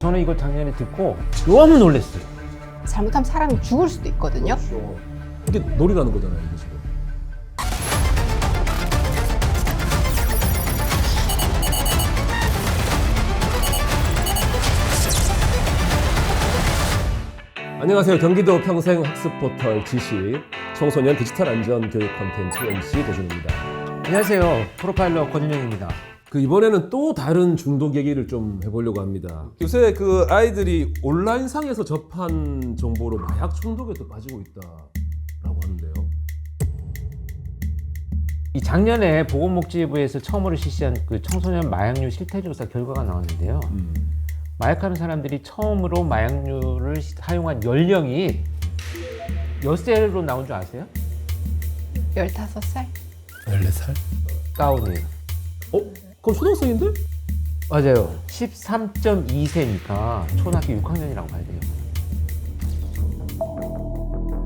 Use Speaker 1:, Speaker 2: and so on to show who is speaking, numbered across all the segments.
Speaker 1: 저는 이걸 작년에 듣고 너무 놀랐어요.
Speaker 2: 잘못하면 사람이 죽을 수도 있거든요.
Speaker 3: 이게 놀이라는 거잖아요, 이게 지금. 안녕하세요. 경기도 평생 학습 포털 지시 청소년 디지털 안전 교육 콘텐츠 MC 도준입니다.
Speaker 1: 안녕하세요. 프로파일러 권윤영입니다.
Speaker 3: 그 이번에는 또 다른 중독 얘기를 좀 해보려고 합니다. 요새 그 아이들이 온라인상에서 접한 정보로 마약 중독에 또 빠지고 있다라고 하는데요.
Speaker 1: 이 작년에 보건복지부에서 처음으로 실시한 그 청소년 마약류 실태조사 결과가 나왔는데요.
Speaker 3: 음.
Speaker 1: 마약하는 사람들이 처음으로 마약류를 시- 사용한 연령이 몇 세로 나온 줄 아세요?
Speaker 2: 15살?
Speaker 4: 14살?
Speaker 1: 다운이에요.
Speaker 3: 어? 그럼 초등학생인데?
Speaker 1: 맞아요. 13.2세니까 초등학교 6학년이라고 봐야 돼요.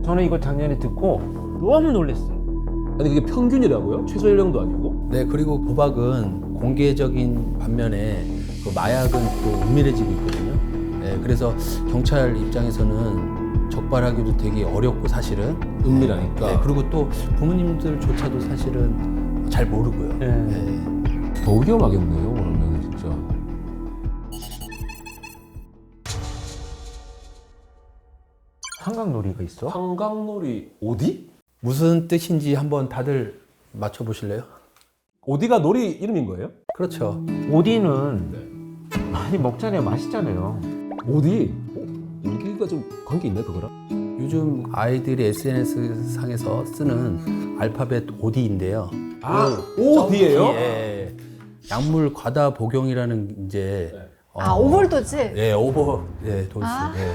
Speaker 1: 저는 이걸 작년에 듣고 너무 놀랐어요.
Speaker 3: 아니 그게 평균이라고요? 최저 연령도 아니고?
Speaker 4: 네, 그리고 도박은 공개적인 반면에 그 마약은 또 은밀해지고 있거든요. 네, 그래서 경찰 입장에서는 적발하기도 되게 어렵고 사실은.
Speaker 3: 은밀하니까.
Speaker 4: 네, 그리고 또 부모님들조차도 사실은 잘 모르고요.
Speaker 1: 네.
Speaker 4: 네.
Speaker 3: 더 위험하겠네요. 그러면 진짜.
Speaker 1: 한강놀이가 있어?
Speaker 3: 한강놀이 어디?
Speaker 4: 무슨 뜻인지 한번 다들 맞춰보실래요?
Speaker 3: 어디가 놀이 이름인 거예요?
Speaker 4: 그렇죠.
Speaker 1: 오디는 많이 먹잖아요. 맛있잖아요.
Speaker 3: 어디? 어? 여기가 좀 관계 있네 그거랑?
Speaker 4: 요즘 아이들이 SNS 상에서 쓰는 알파벳 OD인데요.
Speaker 3: 아, 어디예요?
Speaker 4: 예. 약물 과다 복용이라는 이제
Speaker 2: 아,
Speaker 4: 어,
Speaker 2: 오버도즈?
Speaker 4: 예, 오버 예, 도수.
Speaker 2: 아.
Speaker 4: 예.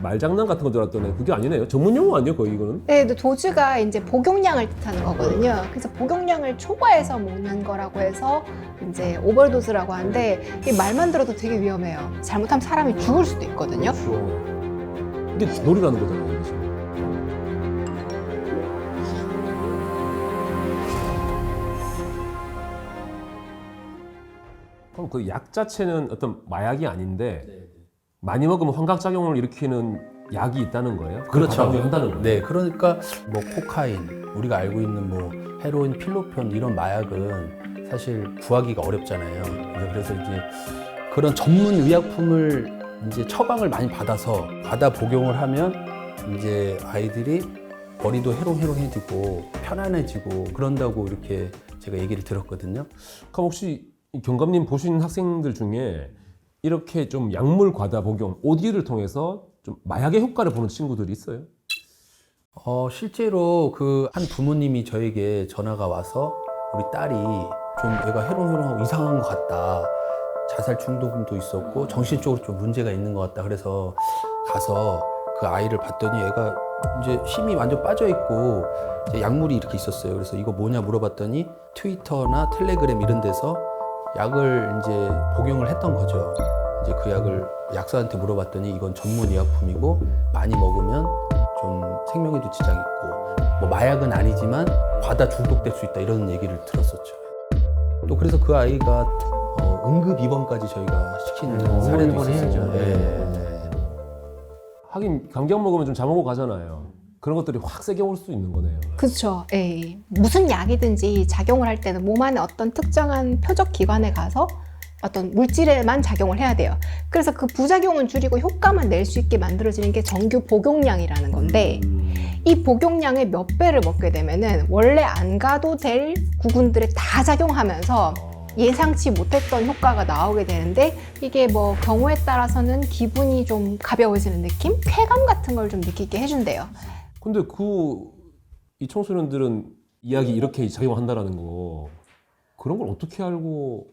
Speaker 3: 말장난 같은 건 줄 알았더니 그게 아니네요. 전문 용어 아니에요 거의 이거는?
Speaker 2: 네, 근데 도즈가 이제 복용량을 뜻하는 거거든요. 그래서 복용량을 초과해서 먹는 거라고 해서 이제 오버도즈라고 하는데 이 말만 들어도 되게 위험해요. 잘못하면 사람이 죽을 수도 있거든요.
Speaker 3: 이게 놀이라는 거잖아요 그 약 자체는 어떤 마약이 아닌데 많이 먹으면 환각작용을 일으키는 약이 있다는 거예요? 그걸
Speaker 4: 그렇죠.
Speaker 3: 거예요?
Speaker 4: 네, 그러니까 뭐 코카인, 우리가 알고 있는 뭐 헤로인, 필로폰 이런 마약은 사실 구하기가 어렵잖아요. 그래서- 그래서 이제 그런 전문 의약품을 이제 처방을 많이 받아서 받아 복용을 하면 이제 아이들이 머리도 해롱해롱해지고 편안해지고 그런다고 이렇게 제가 얘기를 들었거든요.
Speaker 3: 그럼 혹시 이 경감님 보신 학생들 중에 이렇게 좀 약물 과다 복용, OD를 통해서 좀 마약의 효과를 보는 친구들이 있어요?
Speaker 4: 어, 실제로 그 한 부모님이 저에게 전화가 와서 우리 딸이 좀 얘가 해롱해롱하고 이상한 것 같다. 자살 중독도 있었고 정신적으로 좀 문제가 있는 것 같다. 그래서 가서 그 아이를 봤더니 얘가 이제 힘이 완전 빠져 있고 약물이 이렇게 있었어요. 그래서 이거 뭐냐 물어봤더니 트위터나 텔레그램 이런 데서 약을 이제 복용을 했던 거죠. 이제 그 약을 약사한테 물어봤더니 이건 전문 의약품이고 많이 먹으면 좀 생명에도 지장이 있고 뭐 마약은 아니지만 과다 중독될 수 있다 이런 얘기를 들었었죠. 또 그래서 그 아이가 어, 응급 입원까지 저희가 시키는
Speaker 1: 음,
Speaker 4: 사례도. 있었죠.
Speaker 1: 네.
Speaker 4: 예.
Speaker 3: 하긴 감기 약 먹으면 좀 잠 오고 가잖아요. 그런 것들이 확 세게 올 수 있는 거네요.
Speaker 2: 그렇죠. 예. 무슨 약이든지 작용을 할 때는 몸 안에 어떤 특정한 표적 기관에 가서 어떤 물질에만 작용을 해야 돼요. 그래서 그 부작용은 줄이고 효과만 낼 수 있게 만들어지는 게 정규 복용량이라는 건데
Speaker 3: 음.
Speaker 2: 이 복용량의 몇 배를 먹게 되면은 원래 안 가도 될 구군들에 다 작용하면서 예상치 못했던 효과가 나오게 되는데 이게 뭐 경우에 따라서는 기분이 좀 가벼워지는 느낌? 쾌감 같은 걸 좀 느끼게 해준대요.
Speaker 3: 근데 그 이 청소년들은 이야기 이렇게 작용한다라는 거 그런 걸 어떻게 알고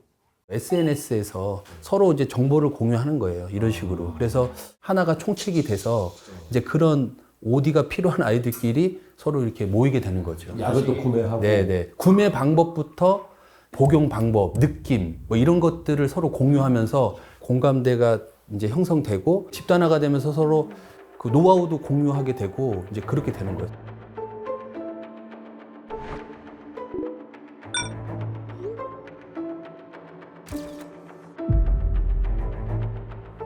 Speaker 4: SNS에서 서로 이제 정보를 공유하는 거예요. 이런 식으로. 그래서 하나가 총칙이 돼서 이제 그런 오디가 필요한 아이들끼리 서로 이렇게 모이게 되는 거죠.
Speaker 3: 약을 또 구매하고
Speaker 4: 네네. 구매 방법부터 복용 방법, 느낌, 뭐 이런 것들을 서로 공유하면서 공감대가 이제 형성되고 집단화가 되면서 서로 그 노하우도 공유하게 되고 이제 그렇게 되는 거예요.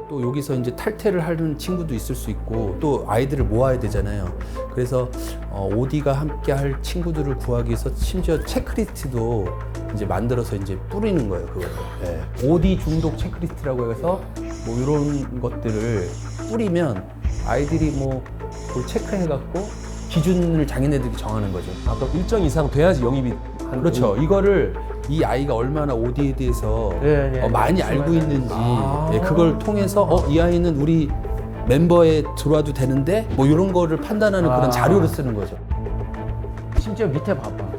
Speaker 4: 또 여기서 이제 탈퇴를 하는 친구도 있을 수 있고 또 아이들을 모아야 되잖아요. 그래서 어, 오디가 함께 할 친구들을 구하기 위해서 심지어 체크리스트도 이제 만들어서 이제 뿌리는 거예요. 그거를. 예. 오디 중독 체크리스트라고 해서 뭐 이런 것들을 뿌리면 아이들이 뭐 그걸 체크해갖고 기준을 자기네들이 정하는 거죠.
Speaker 3: 아, 그럼 일정 이상 돼야지 영입이 한
Speaker 4: 그렇죠. 이거를 이 아이가 얼마나 오디에 대해서
Speaker 1: 네, 네,
Speaker 4: 어, 많이
Speaker 1: 네.
Speaker 4: 알고 있는지
Speaker 3: 아.
Speaker 4: 예, 그걸 통해서 어, 이 아이는 우리 멤버에 들어와도 되는데 뭐 이런 거를 판단하는
Speaker 1: 아.
Speaker 4: 그런 자료를 쓰는 거죠.
Speaker 1: 심지어 밑에 봐봐.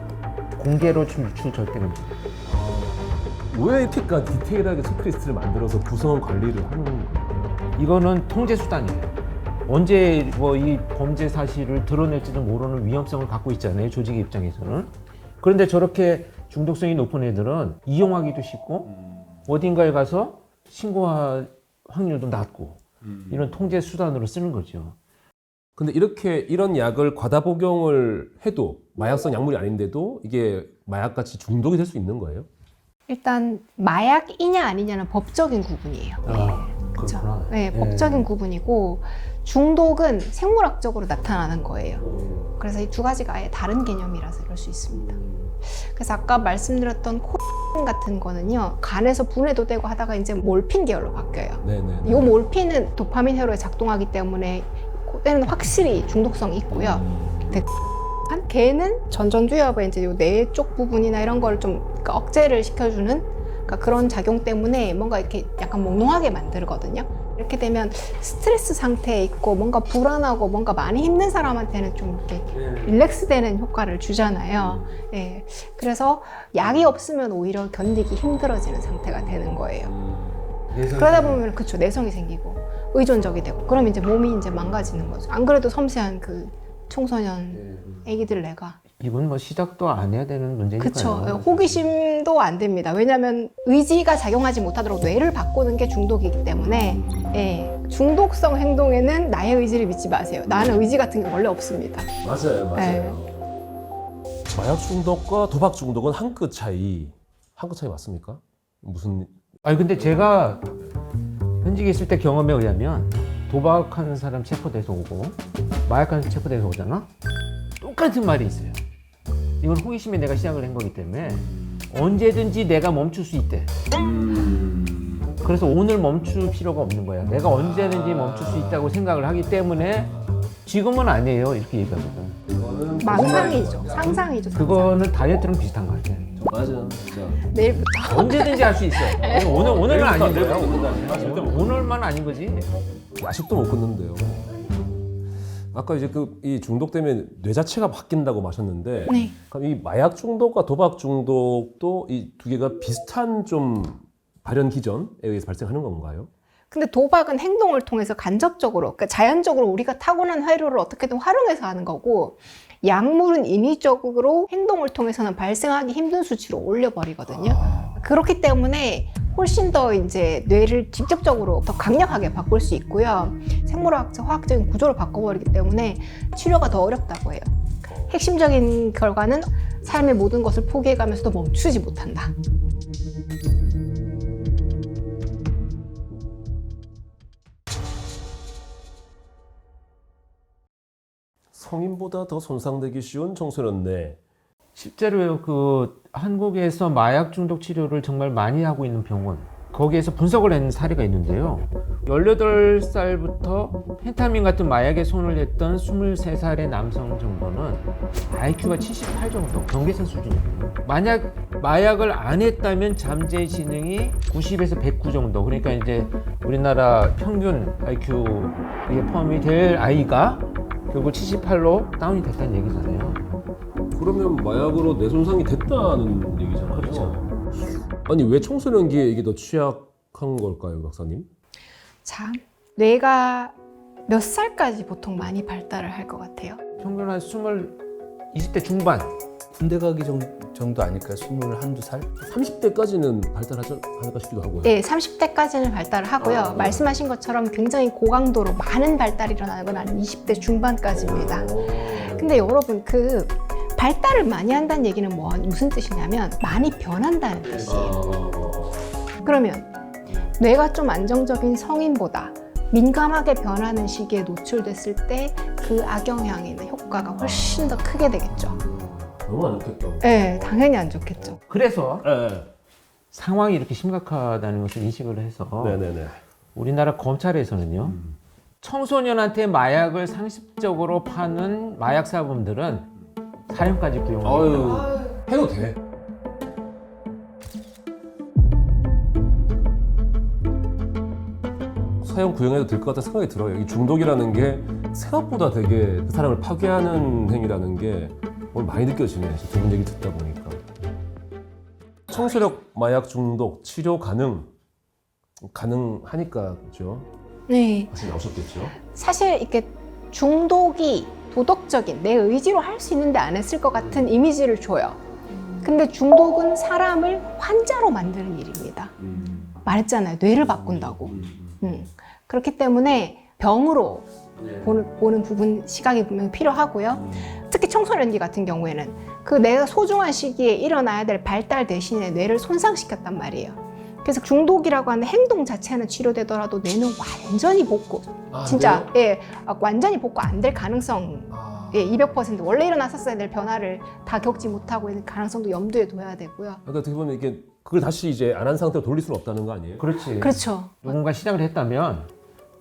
Speaker 1: 공개로 좀 유출 절대 금지.
Speaker 3: 왜 이렇게까지 디테일하게 체크리스트를 만들어서 구성원 관리를 하는 건가요?
Speaker 1: 이거는 통제 수단이에요. 언제 뭐 이 범죄 사실을 드러낼지도 모르는 위험성을 갖고 있잖아요. 조직 입장에서는. 그런데 저렇게 중독성이 높은 애들은 이용하기도 쉽고 어딘가에 가서 신고할 확률도 낮고 이런 통제 수단으로 쓰는 거죠.
Speaker 3: 근데 이렇게 이런 약을 과다 복용을 해도 마약성 약물이 아닌데도 이게 마약같이 중독이 될 수 있는 거예요?
Speaker 2: 일단 마약이냐 아니냐는 법적인 구분이에요. 그렇죠. 네,
Speaker 1: 네.
Speaker 2: 법적인 구분이고 중독은 생물학적으로 나타나는 거예요. 그래서 이 두 가지가 아예 다른 개념이라서 이럴 수 있습니다. 그래서 아까 말씀드렸던 코인 같은 거는요 간에서 분해도 되고 하다가 이제 몰핀 계열로 바뀌어요.
Speaker 3: 네네.
Speaker 2: 이 몰핀은 도파민 회로에 작동하기 때문에 그때는 확실히 중독성이 있고요. 한 개는 전전두엽의 이제 뇌쪽 부분이나 이런 걸 좀 억제를 시켜주는 그러니까 그런 작용 때문에 뭔가 이렇게 약간 몽롱하게 만들거든요. 이렇게 되면 스트레스 상태에 있고 뭔가 불안하고 뭔가 많이 힘든 사람한테는 좀 이렇게 릴렉스되는 효과를 주잖아요. 예. 그래서 약이 없으면 오히려 견디기 힘들어지는 상태가 되는 거예요. 그러다 보면 그쵸 내성이 생기고 의존적이 되고 그럼 이제 몸이 이제 망가지는 거죠. 안 그래도 섬세한 그 청소년 애기들 내가
Speaker 1: 이건 뭐 시작도 안 해야 되는 문제니까요.
Speaker 2: 예, 호기심도 안 됩니다. 왜냐하면 의지가 작용하지 못하도록 뇌를 바꾸는 게 중독이기 때문에 예, 중독성 행동에는 나의 의지를 믿지 마세요. 나는 의지 같은 게 원래 없습니다.
Speaker 3: 맞아요,
Speaker 2: 맞아요.
Speaker 3: 마약 중독과 도박 중독은 한 끗 차이. 한 끗 차이 맞습니까? 무슨
Speaker 1: 아니 근데 제가 현직에 있을 때 경험에 의하면 도박하는 사람 체포돼서 오고 마약하는 사람 체포돼서 오잖아. 똑같은 말이 있어요. 이건 호기심에 내가 시작을 한 거기 때문에 언제든지 내가 멈출 수 있대. 그래서 오늘 멈출 필요가 없는 거야. 내가 언제든지 멈출 수 있다고 생각을 하기 때문에 지금은 아니에요. 이렇게 얘기하거든.
Speaker 2: 망상이죠. 상상이죠. 상상.
Speaker 1: 그거는 다이어트랑 비슷한 것 같아.
Speaker 3: 맞아, 진짜.
Speaker 2: 내일부터
Speaker 1: 언제든지 할 수 있어. 오늘 오늘은 아닌 오늘, 오늘만 아닌 거지.
Speaker 3: 아직도 못 끊는데요. 아까 이제 그 이 중독되면 뇌 자체가 바뀐다고 마셨는데
Speaker 2: 네.
Speaker 3: 그럼 이 마약 중독과 도박 중독도 이 두 개가 비슷한 좀 발현 기전에 의해서 발생하는 건가요?
Speaker 2: 근데 도박은 행동을 통해서 간접적으로, 그러니까 자연적으로 우리가 타고난 회로를 어떻게든 활용해서 하는 거고, 약물은 인위적으로 행동을 통해서는 발생하기 힘든 수치로 올려버리거든요. 그렇기 때문에 훨씬 더 이제 뇌를 직접적으로 더 강력하게 바꿀 수 있고요. 생물학적, 화학적인 구조를 바꿔버리기 때문에 치료가 더 어렵다고 해요. 핵심적인 결과는 삶의 모든 것을 포기해가면서도 멈추지 못한다.
Speaker 3: 성인보다 더 손상되기 쉬운 청소년 뇌.
Speaker 1: 실제로 그 한국에서 마약 중독 치료를 정말 많이 하고 있는 병원 거기에서 분석을 한 사례가 있는데요. 18살부터 펜타민 같은 마약에 손을 댔던 23살의 남성 정도는 IQ가 78 정도, 경계선 수준이에요. 만약 마약을 안 했다면 잠재 지능이 90에서 109 정도. 그러니까 이제 우리나라 평균 IQ에 포함이 될 아이가 결국 78로 다운이 됐다는 얘기잖아요.
Speaker 3: 그러면 마약으로 뇌 손상이 됐다는 얘기잖아요.
Speaker 1: 그렇죠.
Speaker 3: 아니 왜 청소년기에 이게 더 취약한 걸까요, 박사님?
Speaker 2: 자, 뇌가 몇 살까지 보통 많이 발달을 할 것 같아요?
Speaker 1: 평균 한 20, 20대 중반.
Speaker 4: 군대 가기 정, 정도 아닐까요? 스물 한두 살?
Speaker 3: 30대까지는 발달하지 않을까 싶기도 하고요.
Speaker 2: 네, 30대까지는 발달을 하고요. 말씀하신 것처럼 굉장히 고강도로 많은 발달이 일어나는 건 한 20대 중반까지입니다. 근데 여러분, 그 발달을 많이 한다는 얘기는 뭐, 무슨 뜻이냐면 많이 변한다는 뜻이에요. 그러면 뇌가 좀 안정적인 성인보다 민감하게 변하는 시기에 노출됐을 때 그 악영향이나 효과가 훨씬 더 크게 되겠죠.
Speaker 3: 너무 안 좋겠다.
Speaker 2: 네, 당연히 안 좋겠죠.
Speaker 1: 그래서
Speaker 3: 네.
Speaker 1: 상황이 이렇게 심각하다는 것을 인식을 해서
Speaker 3: 네네네.
Speaker 1: 우리나라 검찰에서는요 청소년한테 마약을 상습적으로 파는 마약 사범들은 사형까지 구형합니다.
Speaker 3: 아유 해도 돼. 사형 구형해도 될 것 같다는 생각이 들어요. 이 중독이라는 게 생각보다 되게 그 사람을 파괴하는 행위라는 게 오늘 많이 느껴지네요. 두 분 얘기 듣다 보니까. 청소력 마약 중독 치료 가능 가능하니까 그죠?
Speaker 2: 네.
Speaker 3: 다시 나오셨겠죠?
Speaker 2: 사실 이렇게 중독이 도덕적인 내 의지로 할 수 있는데 안 했을 것 같은 이미지를 줘요. 근데 중독은 사람을 환자로 만드는 일입니다. 말했잖아요. 뇌를 바꾼다고. 음. 그렇기 때문에 병으로 보는, 보는 부분 시각이 분명히 필요하고요. 특히 청소년기 같은 경우에는 그 내가 소중한 시기에 일어나야 될 발달 대신에 뇌를 손상시켰단 말이에요. 그래서 중독이라고 하는 행동 자체는 치료되더라도 뇌는 완전히 복구,
Speaker 3: 아,
Speaker 2: 진짜 예 아, 완전히 복구 안 될 가능성
Speaker 3: 아,
Speaker 2: 예, 200% 원래 일어났었어야 될 변화를 다 겪지 못하고 있는 가능성도 염두에 둬야 되고요.
Speaker 3: 그러니까 어떻게 보면 이게 그걸 다시 이제 안 한 상태로 돌릴 수는 없다는 거 아니에요?
Speaker 1: 그렇지.
Speaker 2: 그렇죠.
Speaker 1: 누군가 시작을 했다면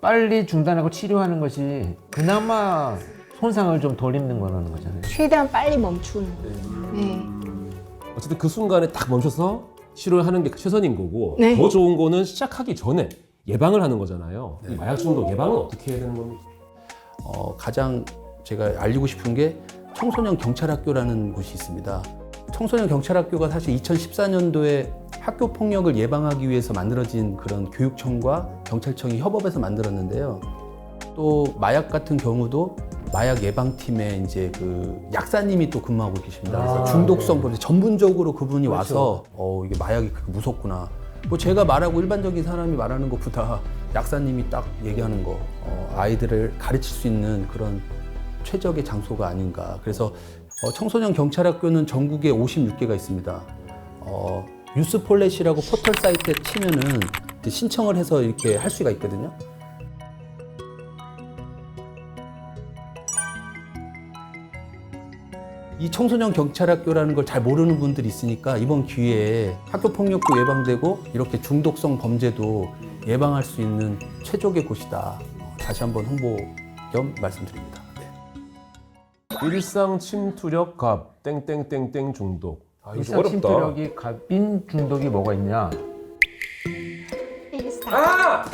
Speaker 1: 빨리 중단하고 치료하는 것이 그나마 손상을 좀 덜 입는 거라는 거잖아요.
Speaker 2: 최대한 빨리 멈추는. 네.
Speaker 3: 어쨌든 그 순간에 딱 멈춰서 치료를 하는 게 최선인 거고
Speaker 2: 네.
Speaker 3: 더 좋은 거는 시작하기 전에 예방을 하는 거잖아요. 이 마약 중독 예방은 어떻게 해야 되는 겁니까?
Speaker 4: 어, 가장 제가 알리고 싶은 게 청소년 경찰학교라는 곳이 있습니다. 청소년 경찰학교가 사실 2014년도에 학교 폭력을 예방하기 위해서 만들어진 그런 교육청과 경찰청이 협업해서 만들었는데요. 또 마약 같은 경우도 마약 예방팀에 이제 그 약사님이 또 근무하고 계십니다. 그래서
Speaker 1: 아,
Speaker 4: 중독성 범죄 전문적으로 그분이
Speaker 1: 그렇죠.
Speaker 4: 와서 어 이게 마약이 그렇게 무섭구나. 뭐 제가 말하고 일반적인 사람이 말하는 것보다 약사님이 딱 얘기하는 거 어, 아이들을 가르칠 수 있는 그런 최적의 장소가 아닌가. 그래서 어, 청소년 경찰학교는 전국에 56개가 있습니다. 어, 유스폴렛이라고 포털 사이트에 치면은 신청을 해서 이렇게 할 수가 있거든요. 이 청소년 경찰학교라는 걸 잘 모르는 분들이 있으니까 이번 기회에 학교 폭력도 예방되고 이렇게 중독성 범죄도 예방할 수 있는 최적의 곳이다. 어, 다시 한번 홍보 겸 말씀드립니다. 네.
Speaker 3: 일상 침투력 갑 땡땡땡땡 중독. 아, 이거 좀
Speaker 1: 일상 침투력이 갑인 중독이 뭐가 있냐?
Speaker 2: 일상.
Speaker 3: 아!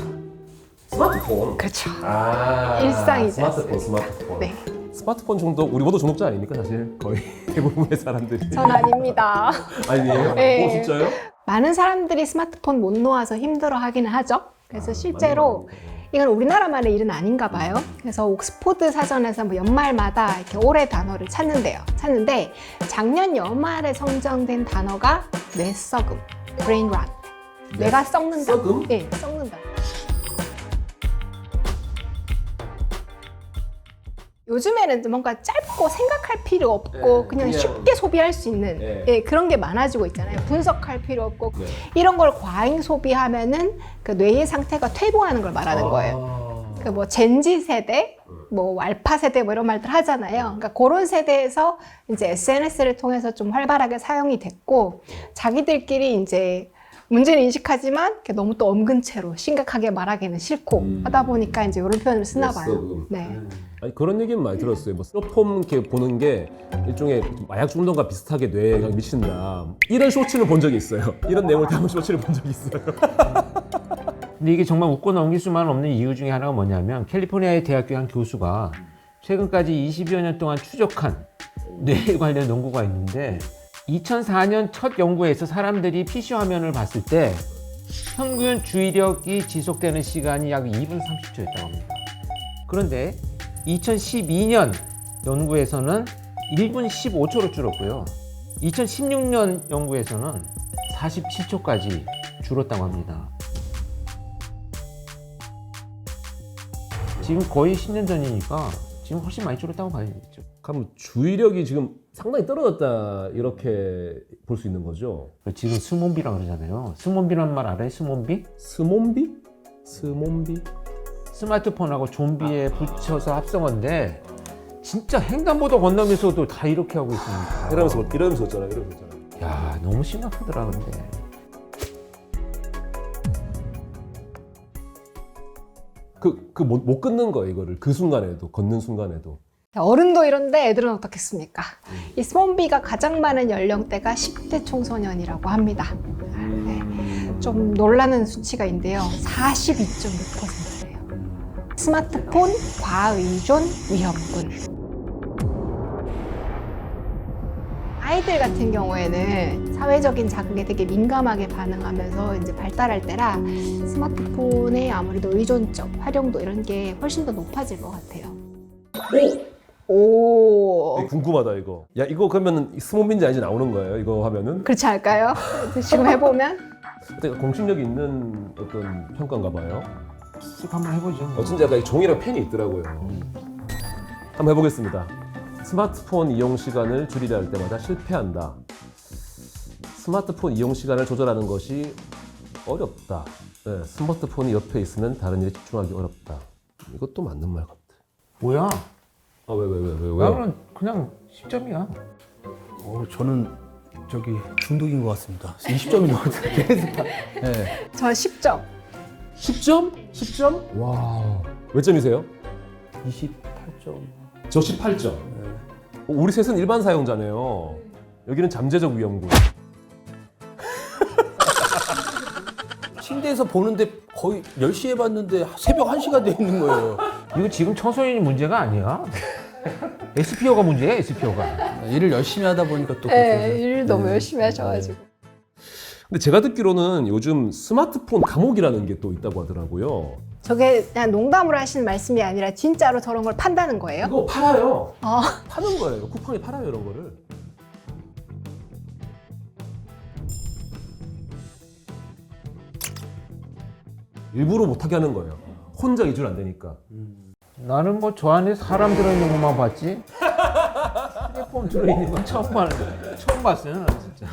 Speaker 3: 스마트폰.
Speaker 2: 그렇죠.
Speaker 3: 아,
Speaker 2: 일상이죠.
Speaker 3: 스마트폰, 스마트폰.
Speaker 2: 네.
Speaker 3: 스마트폰 중독 우리 모두 중독자 아닙니까 사실 거의 대부분의 사람들이.
Speaker 2: 전 아닙니다.
Speaker 3: 아니에요?
Speaker 2: 네.
Speaker 3: 어 진짜요?
Speaker 2: 많은 사람들이 스마트폰 못 놓아서 힘들어 하기는 하죠. 그래서 실제로 이건 우리나라만의 일은 아닌가 봐요. 그래서 옥스포드 사전에서 뭐 연말마다 이렇게 올해 단어를 찾는데요. 찾는데 작년 연말에 선정된 단어가 뇌썩음, brain rot. 뇌가 썩는다.
Speaker 3: 썩음?
Speaker 2: 네, 썩는다. 요즘에는 뭔가 짧고 생각할 필요 없고
Speaker 3: 네,
Speaker 2: 그냥,
Speaker 3: 그냥-
Speaker 2: 쉽게 소비할 수 있는
Speaker 3: 네.
Speaker 2: 예, 그런 게 많아지고 있잖아요. 분석할 필요 없고
Speaker 3: 네.
Speaker 2: 이런 걸 과잉 소비하면은 그 뇌의 상태가 퇴보하는 걸 말하는
Speaker 3: 아.
Speaker 2: 거예요. 그 뭐 젠지 세대, 뭐 알파 세대 뭐 이런 말들 하잖아요. 그러니까 그런 세대에서 이제 SNS를 통해서 좀 활발하게 사용이 됐고 자기들끼리 이제 문제를 인식하지만 너무 또 엄근 채로 심각하게 말하기는 싫고
Speaker 3: 음.
Speaker 2: 하다 보니까 이제 이런 표현을 쓰나 봐요.
Speaker 3: 뇌썩음.
Speaker 2: 네.
Speaker 3: 아니 그런 얘기는 많이 들었어요. 뭐 스로폼 이렇게 보는 게 일종의 마약 중독과 비슷하게 뇌에 영향을 미친다. 이런 쇼츠를 본 적이 있어요. 이런 내용을 담은 쇼츠를 본 적이 있어요.
Speaker 1: 근데 이게 정말 웃고 넘길 수만 없는 이유 중에 하나가 뭐냐면 캘리포니아의 대학교 한 교수가 최근까지 20여 년 동안 추적한 뇌 관련 연구가 있는데 2004년 첫 연구에서 사람들이 PC 화면을 봤을 때 평균 주의력이 지속되는 시간이 약 2분 30초였다고 합니다. 그런데 2012년 연구에서는 1분 15초로 줄었고요. 2016년 연구에서는 47초까지 줄었다고 합니다. 지금 거의 10년 전이니까 지금 훨씬 많이 줄었다고 봐야죠.
Speaker 3: 그럼 주의력이 지금 상당히 떨어졌다 이렇게 볼 수 있는 거죠.
Speaker 1: 지금 스몬비라 그러잖아요. 스몬비란 말 알아요? 스몬비?
Speaker 3: 스몬비? 스몬비?
Speaker 1: 스마트폰하고 좀비에 붙여서 합성어인데 진짜 횡단보도 건너면서도 다 이렇게 하고 있으니까.
Speaker 3: 이러면서 이러면서 있잖아. 이러면서 있잖아.
Speaker 1: 야 너무 심각하더라 근데.
Speaker 3: 그그못 못 끊는 거예요 이거를 그 순간에도 걷는 순간에도.
Speaker 2: 어른도 이런데 애들은 어떻겠습니까? 이 스몬비가 가장 많은 연령대가 10대 청소년이라고 합니다. 네. 좀 놀라는 수치가인데요. 42.6%예요. 스마트폰 과의존 위험군. 아이들 같은 경우에는 사회적인 자극에 되게 민감하게 반응하면서 이제 발달할 때라 스마트폰의 아무래도 의존적 활용도 이런 게 훨씬 더 높아질 것 같아요. 오.
Speaker 3: 되게 궁금하다 이거. 야 이거 그러면 스몬비인지 아닌지 나오는 거예요 이거 하면은?
Speaker 2: 그렇지 않을까요? 지금 해보면
Speaker 3: 공신력이 있는 어떤 평가인가 봐요.
Speaker 1: 쓱 한번 해보죠.
Speaker 3: 어, 진짜 약간 종이랑 펜이 있더라고요. 한번 해보겠습니다. 스마트폰 이용 시간을 줄이려 할 때마다 실패한다. 스마트폰 이용 시간을 조절하는 것이 어렵다. 네, 스마트폰이 옆에 있으면 다른 일에 집중하기 어렵다. 이것도 맞는 말 같아.
Speaker 1: 뭐야?
Speaker 3: 아 왜 왜 왜 왜 왜?
Speaker 1: 나는 그냥 10점이야.
Speaker 4: 어, 저는 저기 중독인 것 같습니다. 20점인 것 같아요. 계속 다- 네.
Speaker 2: 저 10점.
Speaker 3: 10점? 10점? 와. 몇 점이세요?
Speaker 4: 28점.
Speaker 3: 저 18점. 우리 셋은 일반 사용자네요. 여기는 잠재적 위험군.
Speaker 4: 침대에서 보는데 거의 10시에 봤는데 새벽 1시가 돼 있는 거예요.
Speaker 1: 이거 지금 청소년이 문제가 아니야. SPO가 문제야 SPO가.
Speaker 4: 일을 열심히 하다 보니까 또
Speaker 2: 네,
Speaker 4: 그렇게
Speaker 2: 일 너무 열심히 하셔가지고.
Speaker 3: 근데 제가 듣기로는 요즘 스마트폰 감옥이라는 게 또 있다고 하더라고요.
Speaker 2: 저게 그냥 농담으로 하시는 말씀이 아니라 진짜로 저런 걸 판다는 거예요?
Speaker 3: 이거 팔아요.
Speaker 2: 아,
Speaker 3: 파는 거예요. 쿠팡이 팔아요 이런 거를. 일부러 못하게 하는 거예요. 혼자 이주를 안 되니까.
Speaker 1: 나는 뭐 저 안에 사람 들어있는 것만 봤지. 휴대폰 들어있는 건 처음 봤 처음 봤어요 나는 진짜.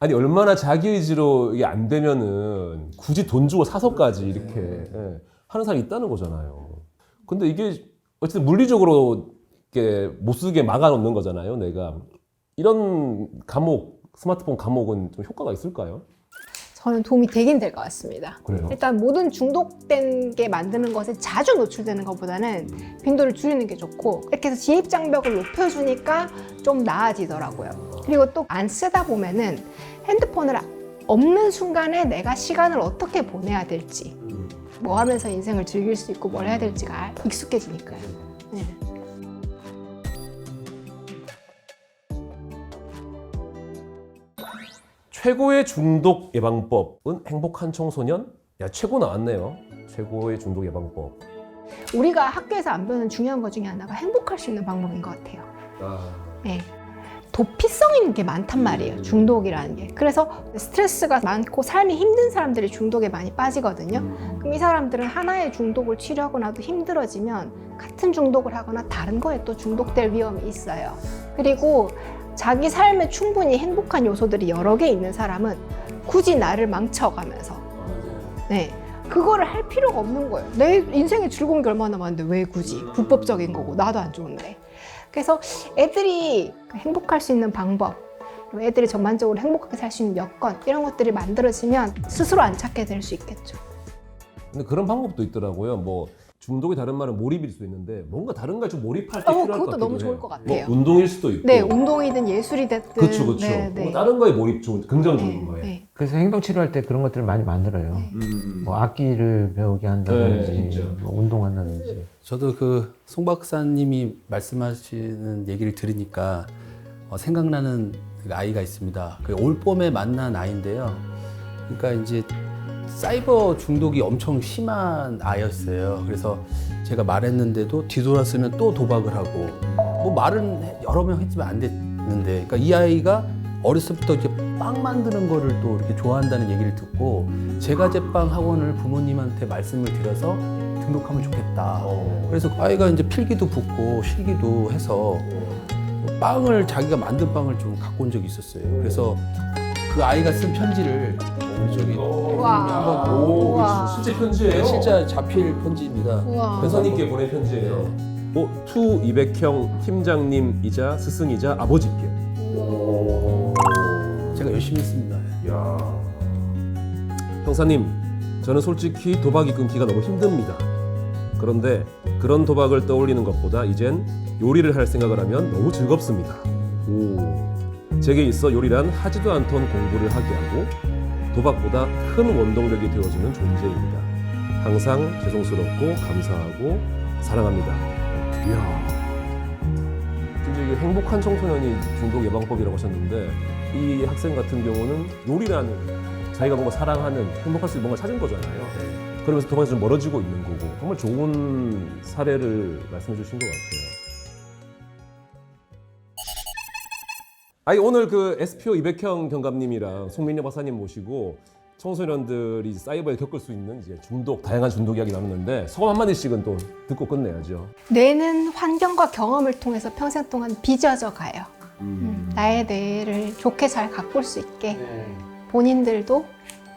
Speaker 3: 아니 얼마나 자기 의지로 이게 안 되면은 굳이 돈 주고 사서까지 이렇게 예, 하는 사람이 있다는 거잖아요. 근데 이게 어쨌든 물리적으로 이렇게 못 쓰게 막아놓는 거잖아요. 내가 이런 감옥 스마트폰 감옥은 좀 효과가 있을까요?
Speaker 2: 저는 도움이 되긴 될 것 같습니다.
Speaker 3: 그래요.
Speaker 2: 일단 모든 중독된 게 만드는 것에 자주 노출되는 것보다는 빈도를 줄이는 게 좋고 이렇게 해서 진입 장벽을 높여주니까 좀 나아지더라고요. 그리고 또 안 쓰다 보면은 핸드폰을 없는 순간에 내가 시간을 어떻게 보내야 될지 뭐 하면서 인생을 즐길 수 있고 뭘 해야 될지가 익숙해지니까요. 네.
Speaker 3: 최고의 중독 예방법은 행복한 청소년? 야 최고 나왔네요. 최고의 중독 예방법.
Speaker 2: 우리가 학교에서 안 배우는 중요한 것 중에 하나가 행복할 수 있는 방법인 것 같아요. 네. 도피성 있는 게 많단 말이에요. 중독이라는 게. 그래서 스트레스가 많고 삶이 힘든 사람들이 중독에 많이 빠지거든요. 그럼 이 사람들은 하나의 중독을 치료하고 나도 힘들어지면 같은 중독을 하거나 다른 거에 또 중독될 위험이 있어요. 그리고 자기 삶에 충분히 행복한 요소들이 여러 개 있는 사람은 굳이 나를 망쳐가면서 네. 그거를 할 필요가 없는 거예요. 내 인생에 즐거운 게 얼마나 많은데 왜 굳이 불법적인 거고 나도 안 좋은데. 그래서 애들이 행복할 수 있는 방법, 애들이 전반적으로 행복하게 살 수 있는 여건 이런 것들이 만들어지면 스스로 안 찾게 될 수 있겠죠.
Speaker 3: 근데 그런 방법도 있더라고요. 뭐 중독이 다른 말은 몰입일 수 있는데 뭔가 다른 걸 좀 몰입할 때
Speaker 2: 어,
Speaker 3: 필요할 것
Speaker 2: 그것도
Speaker 3: 같기도
Speaker 2: 너무 좋을
Speaker 3: 해요.
Speaker 2: 것 같아요.
Speaker 3: 뭐 운동일 수도 있고.
Speaker 2: 네, 운동이든 예술이 됐든.
Speaker 3: 그렇죠, 그렇죠.
Speaker 2: 네, 네.
Speaker 3: 뭐 다른 거에 몰입 좋은 긍정적인
Speaker 2: 네,
Speaker 3: 거예요.
Speaker 2: 네.
Speaker 1: 그래서 행동 치료할 때 그런 것들을 많이 만들어요.
Speaker 3: 음,
Speaker 1: 뭐 악기를 배우게
Speaker 3: 네,
Speaker 1: 한다든지,
Speaker 3: 진짜.
Speaker 1: 뭐 운동한다든지.
Speaker 4: 저도 그 송 박사님이 말씀하시는 얘기를 들으니까 어, 생각나는 그 아이가 있습니다. 그 올 봄에 만난 아이인데요. 그러니까 이제 사이버 중독이 엄청 심한 아이였어요. 그래서 제가 말했는데도 뒤돌았으면 또 도박을 하고 뭐 말은 여러 명 했지만 안 됐는데 그러니까 이 아이가 어렸을 때부터 이제 빵 만드는 거를 또 이렇게 좋아한다는 얘기를 듣고 제과 제빵 학원을 부모님한테 말씀을 드려서 등록하면 좋겠다. 그래서 그 아이가 이제 필기도 붙고 실기도 해서 빵을 자기가 만든 빵을 좀 갖고 온 적이 있었어요. 그래서 그 아이가 쓴 편지를 저기
Speaker 2: 우와.
Speaker 4: 한번
Speaker 3: 오,
Speaker 2: 우와.
Speaker 3: 실제 편지예요.
Speaker 4: 실제 자필 편지입니다.
Speaker 2: 우와.
Speaker 3: 회사님께 보낸 편지예요. 어, 투 200형 팀장님이자 스승이자 아버지께.
Speaker 4: 제가 열심히 했습니다.
Speaker 3: 야. 형사님, 저는 솔직히 도박이 끊기가 너무 힘듭니다. 그런데 그런 도박을 떠올리는 것보다 이젠 요리를 할 생각을 하면 너무 즐겁습니다. 오. 제게 있어 요리란 하지도 않던 공부를 하게 하고 도박보다 큰 원동력이 되어주는 존재입니다. 항상 죄송스럽고 감사하고 사랑합니다. 이야. 진짜 이게 행복한 청소년이 중독 예방법이라고 하셨는데 이 학생 같은 경우는 요리라는 자기가 뭔가 사랑하는 행복할 수 있는 뭔가 찾은 거잖아요. 그러면서 도박에서 좀 멀어지고 있는 거고 정말 좋은 사례를 말씀해 주신 것 같아요. 아니 오늘 그 SPO 200형 경감님이랑 송민영 박사님 모시고 청소년들이 사이버에 겪을 수 있는 이제 중독 다양한 중독 이야기 나눴는데 소감 한 마디씩은 또 듣고 끝내야죠.
Speaker 2: 뇌는 환경과 경험을 통해서 평생 동안 빚어져 가요. 음, 나의 뇌를 좋게 잘 가꿀 수 있게 본인들도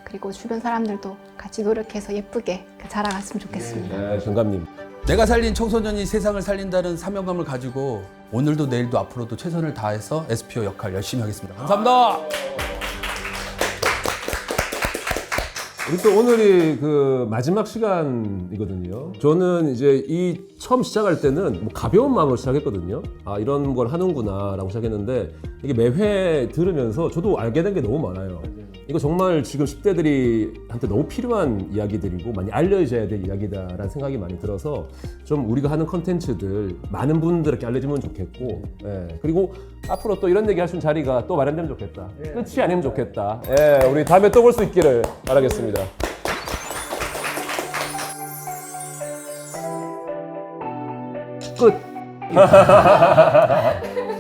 Speaker 2: 그리고 주변 사람들도 같이 노력해서 예쁘게 자라갔으면 좋겠습니다.
Speaker 3: 네, 경감님.
Speaker 4: 내가 살린 청소년이 세상을 살린다는 사명감을 가지고 오늘도 내일도 앞으로도 최선을 다해서 SPO 역할 열심히 하겠습니다. 감사합니다.
Speaker 3: 우리 또 오늘이 그 마지막 시간이거든요. 저는 이제 이 처음 시작할 때는 뭐 가벼운 마음으로 시작했거든요. 아 이런 걸 하는구나라고 시작했는데 이게 매회 들으면서 저도 알게 된 게 너무 많아요. 이거 정말 지금 10대들이 한테 너무 필요한 이야기들이고 많이 알려져야 될 이야기다라는 생각이 많이 들어서 좀 우리가 하는 컨텐츠들 많은 분들에게 알려지면 좋겠고 예. 그리고 앞으로 또 이런 얘기 할 수 있는 자리가 또 마련되면 좋겠다. 끝이 아니면 좋겠다. 예, 우리 다음에 또 볼 수 있기를 바라겠습니다. 끝.